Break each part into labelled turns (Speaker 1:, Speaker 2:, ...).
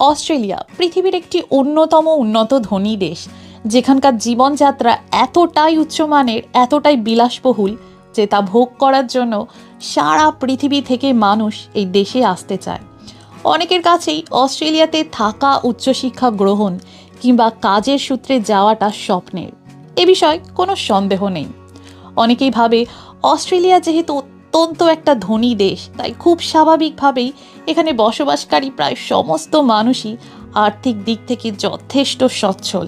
Speaker 1: Australia, পৃথিবীর একটি অন্যতম উন্নত ধনী দেশ। যেখানকার জীবনযাত্রা এতটাই উচ্চমানের, এতটাই বিলাসবহুল যে তা ভোগ করার জন্য সারা পৃথিবী থেকে মানুষ এই দেশে আসতে চায়। অনেকের কাছেই অস্ট্রেলিয়াতে থাকা উচ্চশিক্ষা গ্রহণ কিংবা কাজের সূত্রে যাওয়াটা স্বপ্নের। এ বিষয়ে কোনো সন্দেহ নেই। অনেকেই ভাবে অস্ট্রেলিয়া যেহেতু অত্যন্ত একটা ধনী দেশ, তাই খুব স্বাভাবিকভাবেই এখানে বসবাসকারী প্রায় সমস্ত মানুষই আর্থিক দিক থেকে যথেষ্ট সচ্ছল।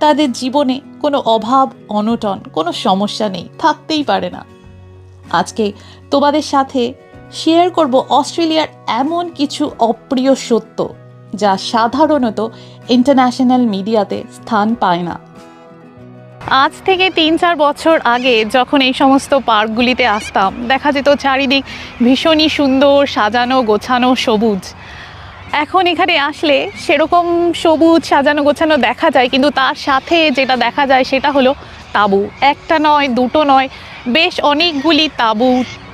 Speaker 1: তাদের জীবনে কোনো অভাব, অনটন, কোনো সমস্যা নেই, থাকতেই পারে না। আজকে তোমাদের সাথে শেয়ার করব অস্ট্রেলিয়ার এমন কিছু অপ্রিয় সত্য, যা সাধারণত ইন্টারন্যাশনাল মিডিয়াতে স্থান পায় না। আজ থেকে তিন চার বছর আগে যখন এই সমস্ত পার্কগুলিতে আসতাম, দেখা যেত চারিদিক ভীষণই সুন্দর, সাজানো, গোছানো, সবুজ। এখন এখানে আসলে সেরকম সবুজ, সাজানো, গোছানো দেখা যায়, কিন্তু তার সাথে যেটা দেখা যায় সেটা হলো তাঁবু। একটা নয়, দুটো নয়, বেশ অনেকগুলি তাঁবু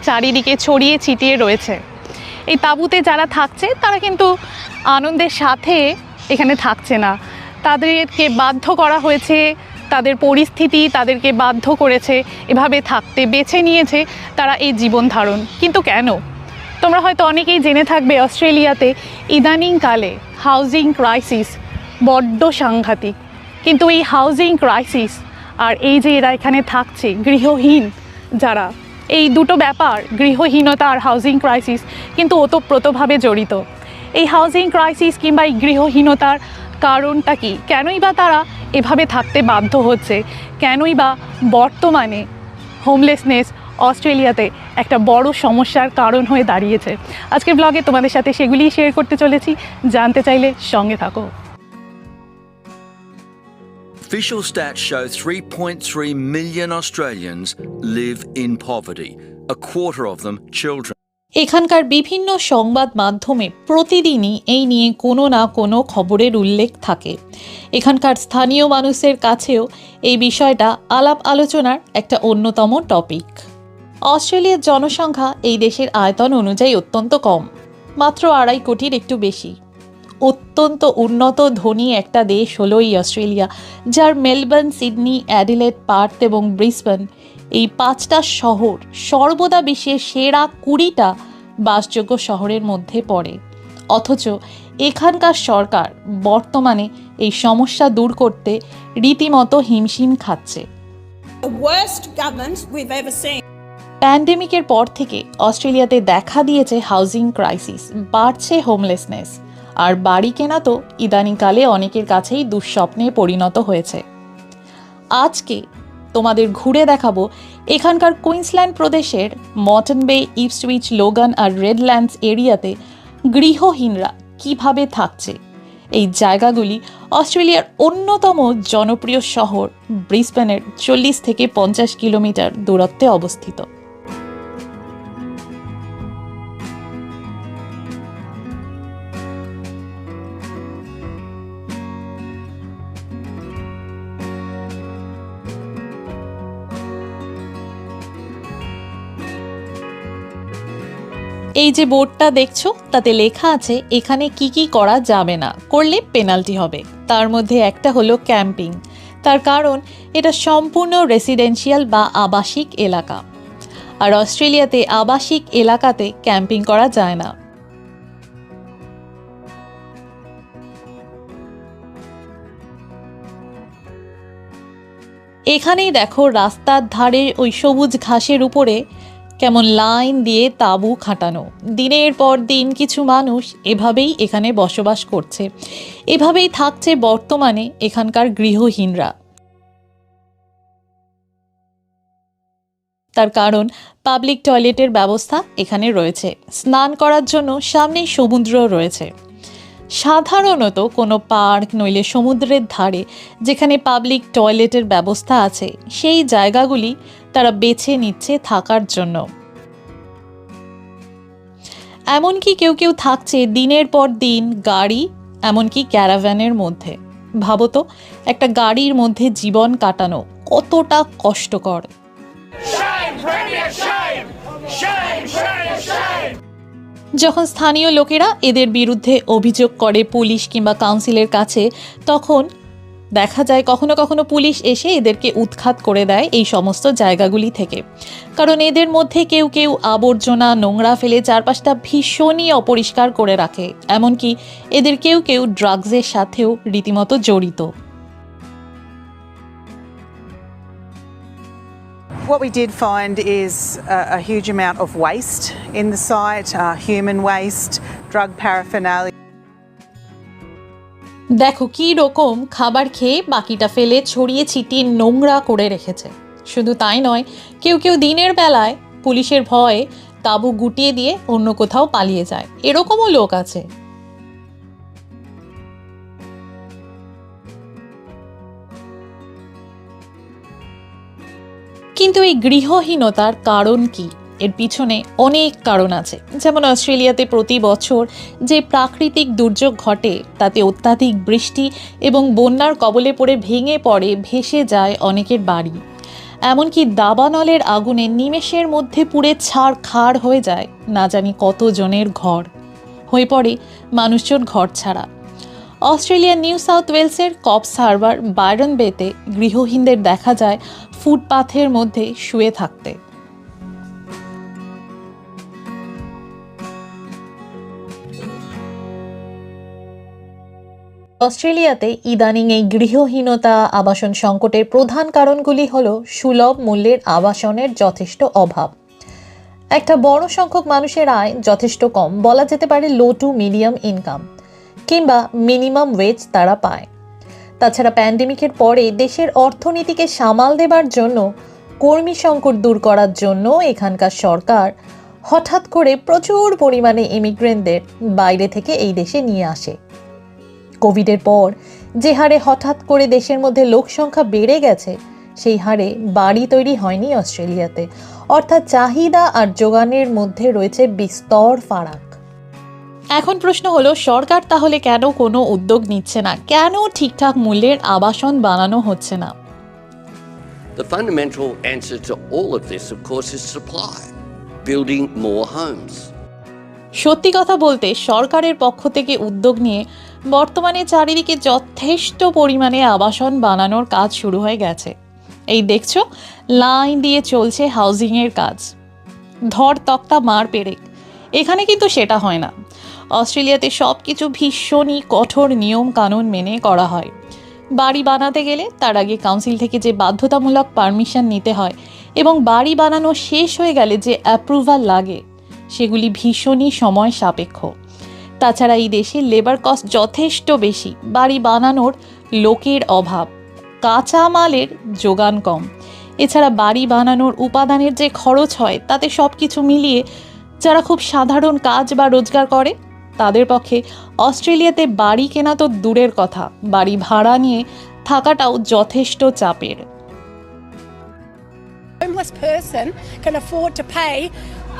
Speaker 1: চারিদিকে ছড়িয়ে ছিটিয়ে রয়েছে। এই তাঁবুতে যারা থাকছে, তারা কিন্তু আনন্দের সাথে এখানে থাকছে না। তাদেরকে বাধ্য করা হয়েছে তাদের পরিস্থিতি তাদেরকে বাধ্য করেছে, এভাবে থাকতে বেছে নিয়েছে তারা এই জীবন ধারণ। কিন্তু কেন? তোমরা হয়তো অনেকেই জেনে থাকবে অস্ট্রেলিয়াতে ইদানিংকালে হাউজিং ক্রাইসিস বড্ড সাংঘাতিক। কিন্তু এই হাউজিং ক্রাইসিস আর এই যে এরা এখানে থাকছে গৃহহীন যারা, এই দুটো ব্যাপার, গৃহহীনতা আর হাউজিং ক্রাইসিস কিন্তু ওতপ্রোতভাবে জড়িত। এই হাউজিং ক্রাইসিস কিংবা এই গৃহহীনতার কারণটা কি? কেনই বা তারা এভাবে থাকতে বাধ্য হচ্ছে? কেনই বা বর্তমানে হোমলেসনেস অস্ট্রেলিয়াতে একটা বড় সমস্যার কারণ হয়ে দাঁড়িয়েছে? আজকের ব্লগে তোমাদের সাথে সেগুলিই শেয়ার করতে চলেছি। জানতে চাইলে সঙ্গে থাকো।
Speaker 2: Official stats show 3.3 million Australians live in poverty, a quarter of them children.
Speaker 1: এখানকার বিভিন্ন সংবাদ মাধ্যমে প্রতিদিনই এই নিয়ে কোনো না কোনো খবরের উল্লেখ থাকে। এখানকার স্থানীয় মানুষের কাছেও এই বিষয়টা আলাপ আলোচনার একটা অন্যতম টপিক অস্ট্রেলিয়ার জনসংখ্যা এই দেশের আয়তন অনুযায়ী অত্যন্ত কম, মাত্র আড়াই কোটির একটু বেশি। অত্যন্ত উন্নত ধনী একটা দেশ হলো এই অস্ট্রেলিয়া, যার মেলবোর্ন, সিডনি, অ্যাডিলেড, পার্থ এবং ব্রিসবেন এই পাঁচটা শহর সর্বদা বিশ্বের সেরা কুড়িটা বাসযোগ্য শহরের মধ্যে পড়ে। অথচ এখানকার সরকার বর্তমানে এই সমস্যা দূর করতে রীতিমতো হিমশিম খাচ্ছে. প্যান্ডেমিকের পর থেকে অস্ট্রেলিয়াতে দেখা দিয়েছে হাউজিং ক্রাইসিস বাড়ছে হোমলেসনেস আর বাড়ি কেনা তো ইদানিংকালে অনেকের কাছেই দুঃস্বপ্নে পরিণত হয়েছে। আজকে তোমাদের ঘুরে দেখাবো এখানকার কুইন্সল্যান্ড প্রদেশের মটন বে ইপসুইচ লোগান আর রেডল্যান্ডস এরিয়াতে গৃহহীনরা কীভাবে থাকছে? এই জায়গাগুলি অস্ট্রেলিয়ার অন্যতম জনপ্রিয় শহর, ব্রিসবেনের চল্লিশ থেকে পঞ্চাশ কিলোমিটার দূরত্বে অবস্থিত। এই যে বোর্ডটা দেখছ, তাতে লেখা আছে, এখানে কি কি করা যাবে না, করলে পেনাল্টি হবে। তার মধ্যে একটা হলো ক্যাম্পিং। তার কারণ, এটা সম্পূর্ণ রেসিডেন্সিয়াল বা আবাসিক এলাকা। আর অস্ট্রেলিয়াতে আবাসিক এলাকাতে ক্যাম্পিং করা যায় না। এখানেই দেখো রাস্তার ধারে ওই সবুজ ঘাসের উপরে কেমন লাইন দিয়ে তাঁবু খাটানো। দিনের পর দিন কিছু মানুষ এভাবেই এখানে বসবাস করছে। এভাবেই থাকছে বর্তমানে এখানকার গৃহহীনরা। তার কারণ, পাবলিক টয়লেটের ব্যবস্থা এখানে রয়েছে। স্নান করার জন্য সামনেই সমুদ্র রয়েছে। সাধারণত কোনো পার্ক নইলে সমুদ্রের ধারে যেখানে পাবলিক টয়লেটের ব্যবস্থা আছে, সেই জায়গাগুলি তারা বেছে নিচ্ছে থাকার জন্য। এমনকি কেউ কেউ থাকছে দিনের পর দিন গাড়ি এমনকি ক্যারাভ্যানের মধ্যে। ভাবো তো একটা গাড়ির মধ্যে জীবন কাটানো কতটা কষ্টকর! যখন স্থানীয় লোকেরা এদের বিরুদ্ধে অভিযোগ করে পুলিশ কিংবা কাউন্সিলের কাছে তখন দেখা যায় কখনো কখনো পুলিশ এসে এদেরকে উৎখাত করে দেয় এই সমস্ত জায়গাগুলি থেকে। কারণ এদের মধ্যে কেউ কেউ আবর্জনা নোংরা ফেলে চারপাশটা ভীষণই অপরিষ্কার করে রাখে। এমনকি এদের কেউ কেউ ড্রাগসের সাথেও রীতিমতো জড়িত।
Speaker 3: What we did find is a, a huge amount of waste in the site, uh, human waste, drug paraphernalia.
Speaker 1: দেখো, কি রকম খাবার খেয়ে বাকিটা ফেলে ছড়িয়ে ছিটিয়ে নোংরা করে রেখেছে। শুধু তাই নয়, কেউ কেউ দিনের বেলায় পুলিশের ভয়ে তাঁবু গুটিয়ে দিয়ে অন্য কোথাও পালিয়ে যায়। এরকমও লোক আছে। কিন্তু এই গৃহহীনতার কারণ কি? এর পিছনে অনেক কারণ আছে। যেমন অস্ট্রেলিয়াতে প্রতি বছর যে প্রাকৃতিক দুর্যোগ ঘটে, তাতে অত্যাধিক বৃষ্টি এবং বন্যার কবলে পড়ে ভেঙে পড়ে, ভেসে যায় অনেকের বাড়ি। এমনকি দাবানলের আগুনে নিমেষের মধ্যে পুড়ে ছাড় খাড় হয়ে যায়, না জানি কত জনের ঘর। হয়ে পড়ে মানুষজন ঘর ছাড়া। অস্ট্রেলিয়ার নিউ সাউথ ওয়েলসের কপস হারবার বায়রন বেতে গৃহহীনদের দেখা যায় ফুটপাথের মধ্যে শুয়ে থাকতে। অস্ট্রেলিয়াতে ইদানিং এই গৃহহীনতা, আবাসন সংকটের প্রধান কারণগুলি হল সুলভ মূল্যের আবাসনের যথেষ্ট অভাব। একটা বড় সংখ্যক মানুষের আয় যথেষ্ট কম, বলা যেতে পারে লো টু মিডিয়াম ইনকাম কিংবা মিনিমাম ওয়েজ তারা পায়। তাছাড়া প্যান্ডেমিকের পরে দেশের অর্থনীতিকে সামাল দেবার জন্য, কর্মী সংকট দূর করার জন্য এখানকার সরকার হঠাৎ করে প্রচুর পরিমাণে ইমিগ্রেন্টদের বাইরে থেকে এই দেশে নিয়ে আসে। কোভিডের পর যে হারে হঠাৎ করে দেশের মধ্যে লোক সংখ্যা বেড়ে গেছে সেই হারে বাড়ি তৈরি হয়নি অস্ট্রেলিয়াতে। অর্থাৎ চাহিদা আর যোগানের মধ্যে রয়েছে বিস্তর ফারাক। এখন প্রশ্ন হলো সরকার তাহলে কেন কোনো উদ্যোগ নিচ্ছে না? কেন ঠিকঠাক মূল্যের আবাসন বানানো হচ্ছে না?
Speaker 4: The fundamental answer to all of this, of course, is supply, building more homes.
Speaker 1: সত্যি কথা বলতে সরকারের পক্ষ থেকে উদ্যোগ নিয়ে বর্তমানে চারিদিকে যথেষ্ট পরিমাণে আবাসন বানানোর কাজ শুরু হয়ে গেছে। এই দেখছ, লাইন দিয়ে চলছে হাউজিংয়ের কাজ। ধর তক্তা মার পেরেক। এখানে কিন্তু সেটা হয় না। অস্ট্রেলিয়াতে সব কিছু ভীষণই কঠোর নিয়ম কানুন মেনে করা হয়। বাড়ি বানাতে গেলে তার আগে কাউন্সিল থেকে যে বাধ্যতামূলক পারমিশন নিতে হয় এবং বাড়ি বানানো শেষ হয়ে গেলে যে অ্যাপ্রুভাল লাগে, সেগুলি ভীষণই সময় সাপেক্ষ। তাছাড়া এই দেশে লেবার কস্ট যথেষ্ট বেশি। বাড়ি বানানোর লোকের অভাব। কাঁচা মালের যোগান কম। এছাড়া বাড়ি বানানোর উপাদানের যে খরচ হয়, তাতে সব কিছু মিলিয়ে যারা খুব সাধারণ কাজ বা রোজগার করে, তাদের পক্ষে অস্ট্রেলিয়াতে বাড়ি কেনা তো দূরের কথা। বাড়ি ভাড়া নিয়ে থাকাটাও যথেষ্ট চাপের।
Speaker 5: Homeless person can afford to pay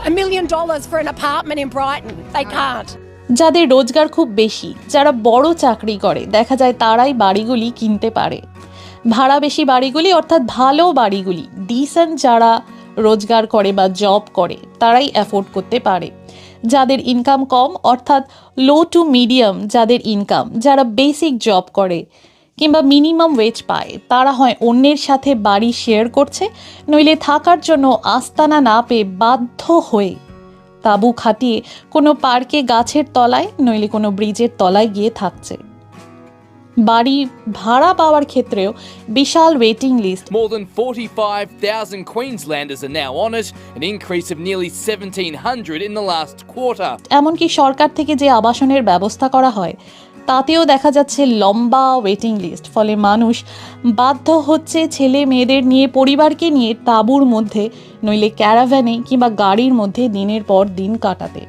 Speaker 5: a million dollars for an apartment in Brighton. They can't.
Speaker 1: যাদের রোজগার খুব বেশি, যারা বড় চাকরি করে, দেখা যায় তারাই বাড়িগুলি কিনতে পারে। ভাড়া বেশি বাড়িগুলি অর্থাৎ ভালো বাড়িগুলি ডিসেন্ট যারা রোজগার করে বা জব করে, তারাই অ্যাফোর্ড করতে পারে। যাদের ইনকাম কম, অর্থাৎ লো টু মিডিয়াম যাদের ইনকাম যারা বেসিক জব করে কিংবা মিনিমাম ওয়েজ পায়, তারা হয় অন্যের সাথে বাড়ি শেয়ার করছে, নইলে থাকার জন্য আস্তানা না পেয়ে বাধ্য হয়ে তাঁবু খাটিয়ে কোনো পার্কে গাছের তলায় নইলে কোনো ব্রিজের তলায় গিয়ে থাকছে বাড়ি ভাড়া পাওয়ার ক্ষেত্রেও বিশাল waiting list
Speaker 6: More than 45,000 Queenslanders are now on it, an increase of nearly 1,700 in the last quarter.
Speaker 1: এমনকি সরকার থেকে যে আবাসনের ব্যবস্থা করা হয় তাতেও দেখা যাচ্ছে লম্বা ওয়েটিং লিস্ট ফলে মানুষ বাধ্য হচ্ছে ছেলে মেয়েদের নিয়ে পরিবারকে নিয়ে তাঁবুর মধ্যে নইলে ক্যারাভ্যানে কিংবা গাড়ির মধ্যে দিনের পর দিন কাটাতে।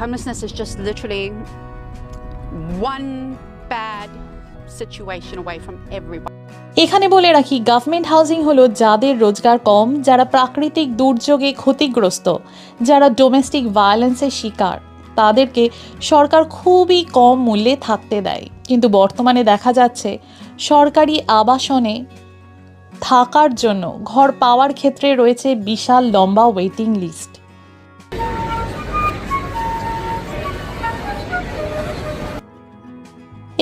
Speaker 7: Homelessness is just literally one bad situation away from everybody.
Speaker 1: এখানে বলে রাখি গভর্নমেন্ট হাউজিং হলো যাদের রোজগার কম যারা প্রাকৃতিক দুর্যোগে ক্ষতিগ্রস্ত যারা ডোমেস্টিক ভায়োলেন্সের শিকার। তাদেরকে সরকার খুবই কম মূল্যে থাকতে দেয়। কিন্তু বর্তমানে দেখা যাচ্ছে, সরকারি আবাসনে থাকার জন্য ঘর পাওয়ার ক্ষেত্রে রয়েছে বিশাল লম্বা ওয়েটিং লিস্ট।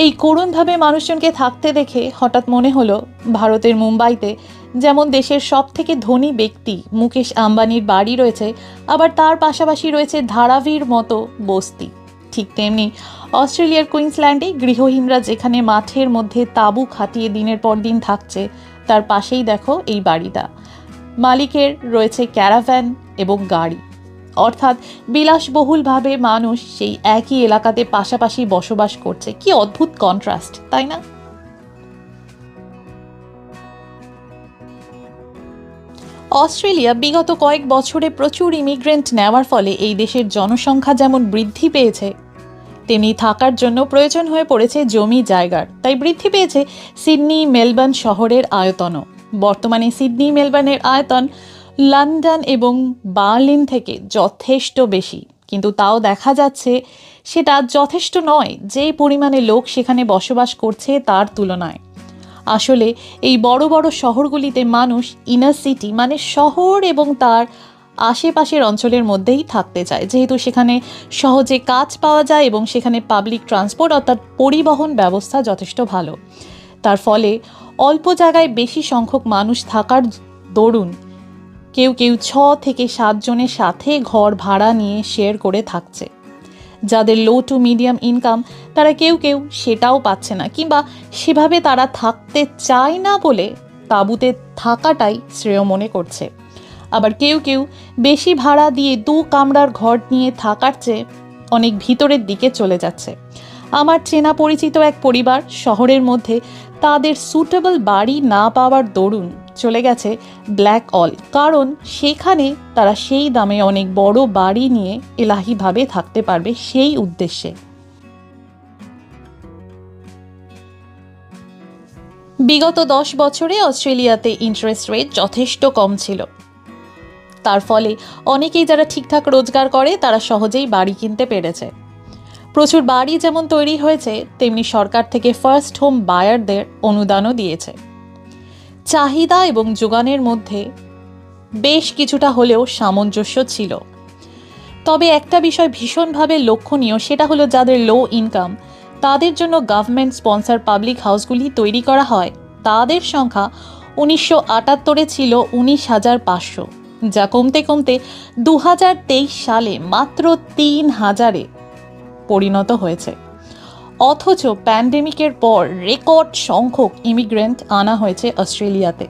Speaker 1: এই করুণভাবে মানুষজনকে থাকতে দেখে হঠাৎ মনে হলো, ভারতের মুম্বাইতে যেমন দেশের সব থেকে ধনী ব্যক্তি মুকেশ আম্বানির বাড়ি রয়েছে, আবার তার পাশাপাশি রয়েছে ধারাভির মতো বস্তি। ঠিক তেমনি অস্ট্রেলিয়ার কুইন্সল্যান্ডে গৃহহীনরা যেখানে মাঠের মধ্যে তাঁবু খাটিয়ে দিনের পর দিন থাকছে, তার পাশেই দেখো এই বাড়িটা। মালিকের রয়েছে ক্যারাভ্যান এবং গাড়ি। অর্থাৎ বিলাসবহুলভাবে মানুষ সেই একই এলাকাতে পাশাপাশি বসবাস করছে। কি অদ্ভুত কন্ট্রাস্ট তাই না? অস্ট্রেলিয়া বিগত কয়েক বছরে প্রচুর ইমিগ্রেন্ট নেওয়ার ফলে এই দেশের জনসংখ্যা যেমন বৃদ্ধি পেয়েছে, তেমনি থাকার জন্য প্রয়োজন হয়ে পড়েছে জমি জায়গার। তাই বৃদ্ধি পেয়েছে সিডনি, মেলবার্ন শহরের আয়তনও। বর্তমানে সিডনি, মেলবার্নের আয়তন লন্ডন এবং বার্লিন থেকে যথেষ্ট বেশি। কিন্তু তাও দেখা যাচ্ছে সেটা যথেষ্ট নয়, যে পরিমাণে লোক সেখানে বসবাস করছে তার তুলনায়। আসলে এই বড় বড় শহরগুলিতে মানুষ ইনার সিটি মানে শহর এবং তার আশেপাশের অঞ্চলের মধ্যেই থাকতে চায়। যেহেতু সেখানে সহজে কাজ পাওয়া যায় এবং সেখানে পাবলিক ট্রান্সপোর্ট অর্থাৎ পরিবহন ব্যবস্থা যথেষ্ট ভালো। তার ফলে অল্প জায়গায় বেশি সংখ্যক মানুষ থাকার দরুন কেউ কেউ ছ থেকে সাতজনের সাথে ঘর ভাড়া নিয়ে শেয়ার করে থাকছে। যাদের লো টু মিডিয়াম ইনকাম তারা কেউ কেউ সেটাও পাচ্ছে না কিংবা সেভাবে তারা থাকতে চায় না বলে তাঁবুতে থাকাটাই শ্রেয় মনে করছে। আবার কেউ কেউ বেশি ভাড়া দিয়ে দু কামরার ঘর নিয়ে থাকার চেয়ে অনেক ভিতরের দিকে চলে যাচ্ছে। আমার চেনা পরিচিত এক পরিবার শহরের মধ্যে তাদের সুটেবল বাড়ি না পাওয়ার দরুন চলে গেছে ব্ল্যাক অল কারণ সেখানে তারা সেই দামে অনেক বড় বাড়ি নিয়ে এলাহিভাবে থাকতে পারবে সেই উদ্দেশ্যে। বিগত দশ বছরে অস্ট্রেলিয়াতে ইন্টারেস্ট রেট যথেষ্ট কম ছিল। তার ফলে অনেকেই যারা ঠিকঠাক রোজগার করে, তারা সহজেই বাড়ি কিনতে পেরেছে। প্রচুর বাড়ি যেমন তৈরি হয়েছে, তেমনি সরকার থেকে ফার্স্ট হোম বায়ারদের অনুদানও দিয়েছে। চাহিদা এবং যোগানের মধ্যে বেশ কিছুটা হলেও সামঞ্জস্য ছিল। তবে একটা বিষয় ভীষণভাবে লক্ষণীয়, সেটা হলো যাদের লো ইনকাম তাদের জন্য গভর্নমেন্ট স্পন্সর পাবলিক হাউসগুলি তৈরি করা হয়। তাদের সংখ্যা উনিশশো আটাত্তরে ছিল উনিশ হাজার পাঁচশো, যা কমতে কমতে দু হাজার তেইশ সালে মাত্র তিন হাজারে পরিণত হয়েছে। অথচ প্যান্ডেমিকের পর রেকর্ড সংখ্যক ইমিগ্রেন্ট আনা হয়েছে অস্ট্রেলিয়াতে।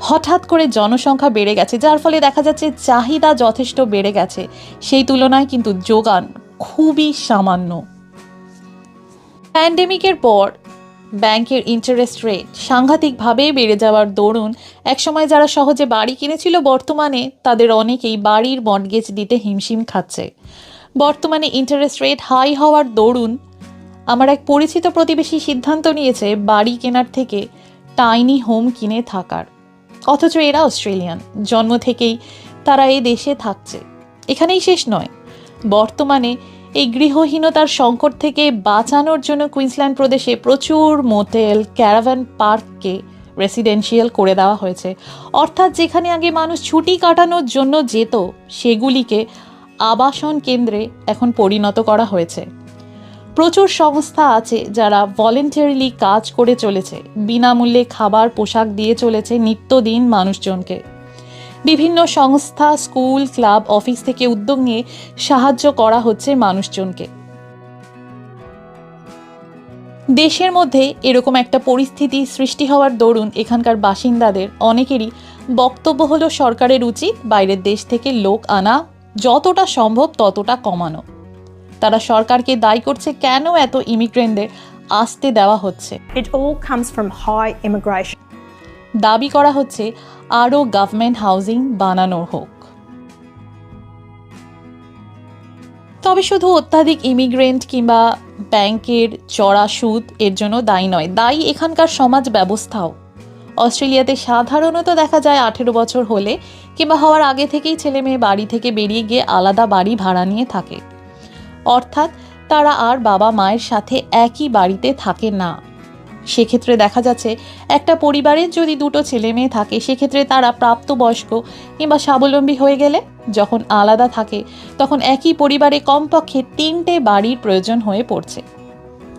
Speaker 1: হঠাৎ করে জনসংখ্যা বেড়ে গেছে, যার ফলে দেখা যাচ্ছে চাহিদা যথেষ্ট বেড়ে গেছে। সেই তুলনায় কিন্তু যোগান খুবই সামান্য। প্যান্ডেমিকের পর ব্যাংকের ইন্টারেস্ট রেট সাংঘাতিকভাবে বেড়ে যাওয়ার দরুন একসময় যারা সহজে বাড়ি কিনেছিল, বর্তমানে তাদের অনেকেই বাড়ির মর্টগেজ দিতে হিমশিম খাচ্ছে। বর্তমানে ইন্টারেস্ট রেট হাই হওয়ার দরুন আমার এক পরিচিত প্রতিবেশী সিদ্ধান্ত নিয়েছে বাড়ি কেনার থেকে টাইনি হোম কিনে থাকার। অথচ এরা অস্ট্রেলিয়ান, জন্ম থেকেই তারা এই দেশে থাকছে। এখানেই শেষ নয়। বর্তমানে এই গৃহহীনতার সংকট থেকে বাঁচানোর জন্য কুইন্সল্যান্ড প্রদেশে প্রচুর মোটেল, ক্যারাভান পার্ককে রেসিডেন্সিয়াল করে দেওয়া হয়েছে। অর্থাৎ যেখানে আগে মানুষ ছুটি কাটানোর জন্য যেত, সেগুলিকে আবাসন কেন্দ্রে এখন পরিণত করা হয়েছে। প্রচুর সংস্থা আছে যারা ভলেন্টারিলি কাজ করে চলেছে। বিনামূল্যে খাবার, পোশাক দিয়ে চলেছে নিত্যদিন মানুষজনকে। বিভিন্ন সংস্থা, স্কুল, ক্লাব, অফিস থেকে উদ্যোগ নিয়ে সাহায্য করা হচ্ছে মানুষজনকে। দেশের মধ্যে এরকম একটা পরিস্থিতি সৃষ্টি হওয়ার দরুন এখানকার বাসিন্দাদের অনেকেরই বক্তব্য হলো সরকারের উচিত বাইরের দেশ থেকে লোক আনা, যতটা সম্ভব ততটা কমানো। তারা সরকারকে দায়ী করছে কেন এত ইমিগ্রেন্টদের আসতে দেওয়া হচ্ছে?
Speaker 8: It all comes from high immigration.
Speaker 1: দাবি করা হচ্ছে আরও গভর্নমেন্ট হাউজিং বানানো হোক। তবে শুধু অত্যাধিক ইমিগ্রেন্ট কিংবা ব্যাংকের চড়া সুদ এর জন্য দায়ী নয় দায়ী এখানকার সমাজ ব্যবস্থাও। অস্ট্রেলিয়াতে সাধারণত দেখা যায় আঠেরো বছর হলে কিংবা হওয়ার আগে থেকেই ছেলে মেয়ে বাড়ি থেকে বেরিয়ে গিয়ে আলাদা বাড়ি ভাড়া নিয়ে থাকে। অর্থাৎ তারা আর বাবা মায়ের সাথে একই বাড়িতে থাকে না। সেক্ষেত্রে দেখা যাচ্ছে, একটা পরিবারের যদি দুটো ছেলে মেয়ে থাকে, সেক্ষেত্রে তারা প্রাপ্তবয়স্ক কিংবা স্বাবলম্বী হয়ে গেলে, যখন আলাদা থাকে, তখন একই পরিবারে কমপক্ষে তিনটে বাড়ির প্রয়োজন হয়ে পড়ছে।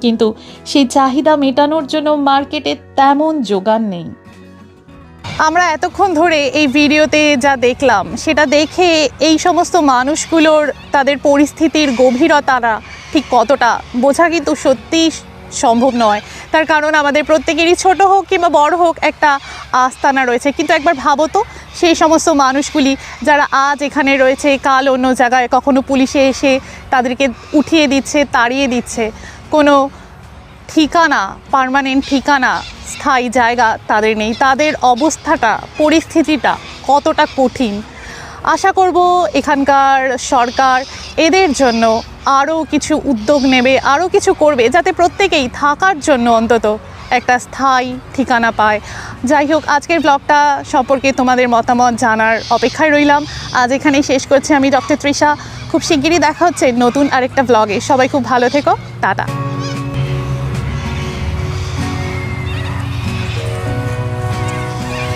Speaker 9: কিন্তু সেই চাহিদা মেটানোর জন্য মার্কেটে তেমন যোগান নেই।
Speaker 1: আমরা এতক্ষণ ধরে এই ভিডিওতে যা দেখলাম, সেটা দেখে এই সমস্ত মানুষগুলোর, তাদের পরিস্থিতির গভীরতাটা ঠিক কতটা, বোঝা কিন্তু সত্যিই সম্ভব নয়। তার কারণ আমাদের প্রত্যেকেরই ছোট হোক কিংবা বড় হোক একটা আস্তানা রয়েছে। কিন্তু একবার ভাবো তো, সেই সমস্ত মানুষগুলি যারা আজ এখানে রয়েছে, কাল অন্য জায়গায় কখনো পুলিশে এসে তাদেরকে উঠিয়ে দিচ্ছে, তাড়িয়ে দিচ্ছে, কোনো ঠিকানা পার্মানেন্ট ঠিকানা, স্থায়ী জায়গা তাদের নেই। তাদের অবস্থাটা, পরিস্থিতিটা কতটা কঠিন? আশা করব এখানকার সরকার এদের জন্য আরও কিছু উদ্যোগ নেবে, আরও কিছু করবে, যাতে প্রত্যেকেই থাকার জন্য অন্তত একটা স্থায়ী ঠিকানা পায়। যাই হোক, আজকের ব্লগটা সম্পর্কে তোমাদের মতামত জানার অপেক্ষায় রইলাম। আজ এখানেই শেষ করছি আমি ডক্টর তৃষা খুব শিগগিরই দেখা হচ্ছে নতুন আরেকটা ব্লগে সবাই খুব ভালো থেকো। টাটা।